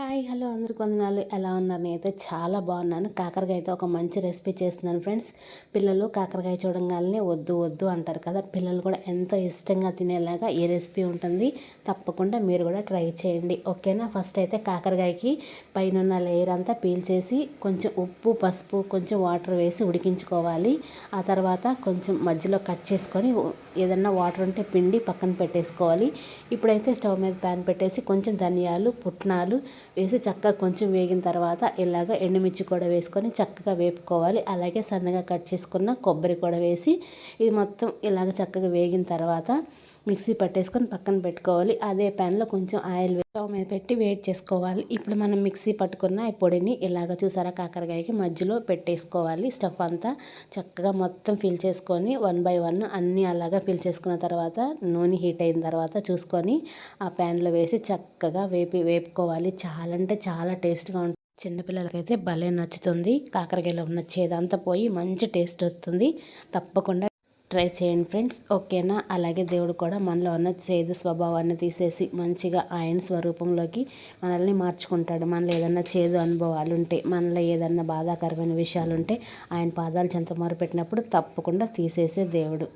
Hi hello అందరికి వందనాలు ఎలా ఉన్నారు? నేనైతే చాలా బాగున్నాను. కాకరకాయ అయితే ఒక మంచి రెసిపీ చేస్తున్నాను ఫ్రెండ్స్. పిల్లలు కాకరకాయ చూడంగానే వద్దు వద్దు అంటారు కదా. పిల్లలు కూడా ఎంతో ఇష్టంగా తినేలాగా ఈ రెసిపీ ఉంటుంది. తప్పకుండా మీరు కూడా ట్రై చేయండి. ఓకేనా? ఫస్ట్ అయితే కాకరకాయకి పైన ఉన్న లేయర్ అంతా పీల్చేసి కొంచెం ఉప్పు పసుపు కొంచెం వాటర్ వేసి ఉడికించుకోవాలి. ఆ తర్వాత కొంచెం మధ్యలో కట్ చేసుకొని ఏదన్నా వాటర్ ఉంటే పిండి పక్కన పెట్టేసుకోవాలి. ఇప్పుడైతే స్టవ్ మీద ప్యాన్ పెట్టేసి కొంచెం ధనియాలు పుట్నాలు వేసి చక్కగా కొంచెం వేగిన తర్వాత ఇలాగ ఎండుమిర్చి కూడా వేసుకొని చక్కగా వేపుకోవాలి. అలాగే సన్నగా కట్ చేసుకున్న కొబ్బరి కూడా వేసి ఇది మొత్తం ఇలాగ చక్కగా వేగిన తర్వాత మిక్సీ పట్టేసుకొని పక్కన పెట్టుకోవాలి. అదే ప్యాన్లో కొంచెం ఆయిల్ స్టవ్ మీద పెట్టి వేడి చేసుకోవాలి. ఇప్పుడు మనం మిక్సీ పట్టుకున్న ఈ పొడిని ఇలాగ చూసారా? కాకరకాయకి మధ్యలో పెట్టేసుకోవాలి. స్టఫ్ అంతా చక్కగా మొత్తం ఫిల్ చేసుకొని వన్ బై వన్ అన్నీ అలాగా ఫిల్ చేసుకున్న తర్వాత నూనె హీట్ అయిన తర్వాత చూసుకొని ఆ ప్యాన్లో వేసి చక్కగా వేపి వేపుకోవాలి. చాలా అంటే చాలా టేస్ట్గా ఉంటుంది చిన్నపిల్లలకైతే భలే నచ్చుతుంది. కాకరకాయలో ఉన్న చేదంతా పోయి మంచి టేస్ట్ వస్తుంది. తప్పకుండా ట్రై చేయండి ఫ్రెండ్స్. ఓకేనా? అలాగే దేవుడు కూడా మనలో ఉన్న చేదు స్వభావాన్ని తీసేసి మంచిగా ఆయన స్వరూపంలోకి మనల్ని మార్చుకుంటాడు. మనలో ఏదన్నా చేదు అనుభవాలు ఉంటే మనలో ఏదన్నా బాధాకరమైన విషయాలు ఉంటే ఆయన పాదాలు చెంత మొరపెట్టినప్పుడు తప్పకుండా తీసేసే దేవుడు.